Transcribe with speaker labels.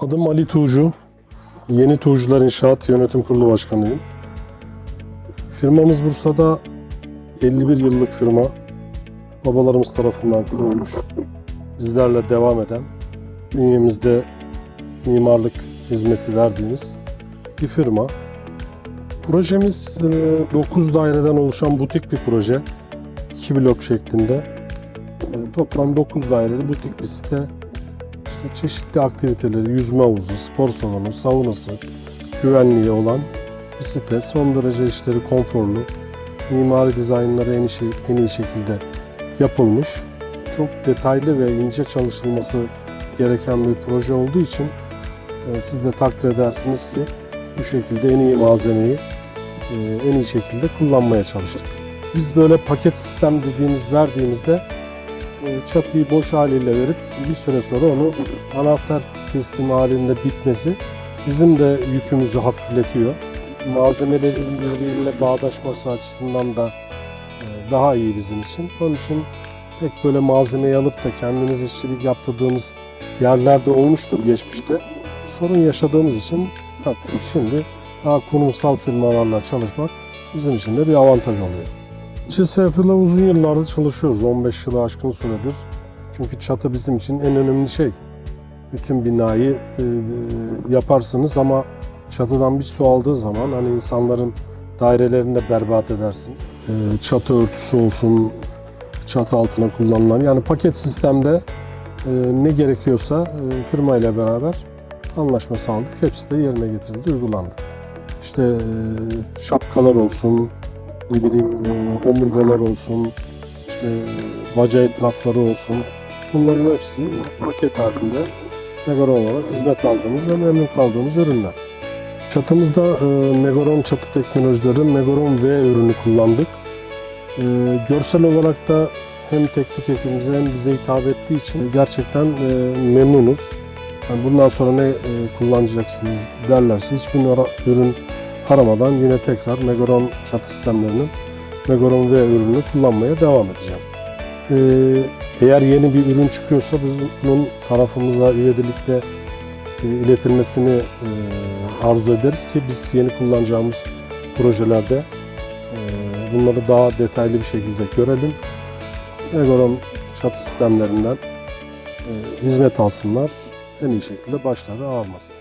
Speaker 1: Adım Ali Tuğcu. Yeni Tuğcular İnşaat Yönetim Kurulu Başkanıyım. Firmamız Bursa'da 51 yıllık firma. Babalarımız tarafından kurulmuş. Bizlerle devam eden, bünyemizde mimarlık hizmeti verdiğimiz bir firma. Projemiz 9 daireden oluşan butik bir proje. 2 blok şeklinde. E, Toplam 9 daireli butik bir site. İşte çeşitli aktiviteleri, yüzme havuzu, spor salonu, saunası, güvenliği olan bir site. Son derece işleri konforlu, mimari dizaynları en iyi, en iyi şekilde yapılmış. Çok detaylı ve ince çalışılması gereken bir proje olduğu için e, siz de takdir edersiniz ki bu şekilde en iyi malzemeyi e, en iyi şekilde kullanmaya çalıştık. Biz böyle paket sistem dediğimiz verdiğimizde çatıyı boş haliyle verip bir süre sonra onu anahtar teslim halinde bitmesi bizim de yükümüzü hafifletiyor. Malzemelerin birbiriyle bağdaşması açısından da e, daha iyi bizim için. Onun için pek böyle malzemeyi alıp da kendimiz işçilik yaptırdığımız yerlerde olmuştur geçmişte. Sorun yaşadığımız için şimdi daha kurumsal firmalarla çalışmak bizim için de bir avantaj oluyor. CSF'la uzun yıllardır çalışıyoruz. 15 yılı aşkın süredir. Çünkü çatı bizim için en önemli şey. Bütün binayı e, e, yaparsınız ama çatıdan bir su aldığı zaman hani insanların dairelerini de berbat edersin. E, çatı örtüsü olsun, çatı altına kullanılan yani paket sistemde e, ne gerekiyorsa e, firma ile beraber anlaşma sağladık. Hepsi de yerine getirildi, uygulandı. İşte e, şapkalar olsun, ne bileyim e, omurgalar olsun, işte baca etrafları olsun. Bunların hepsi paket halinde Megaron olarak hizmet aldığımız ve memnun kaldığımız ürünler. Çatımızda e, Megaron çatı teknolojileri Megaron V ürünü kullandık. E, görsel olarak da hem teknik ekibimize hem bize hitap ettiği için gerçekten e, memnunuz. Yani bundan sonra ne e, kullanacaksınız derlerse hiçbir ürün aramadan yine tekrar Megaron çatı sistemlerinin Megaron V ürünü kullanmaya devam edeceğim. Ee, eğer yeni bir ürün çıkıyorsa biz bunun tarafımıza ivedilikle e, iletilmesini e, arzu ederiz ki biz yeni kullanacağımız projelerde e, bunları daha detaylı bir şekilde görelim. Megaron çatı sistemlerinden e, hizmet alsınlar, en iyi şekilde başları ağırmasın.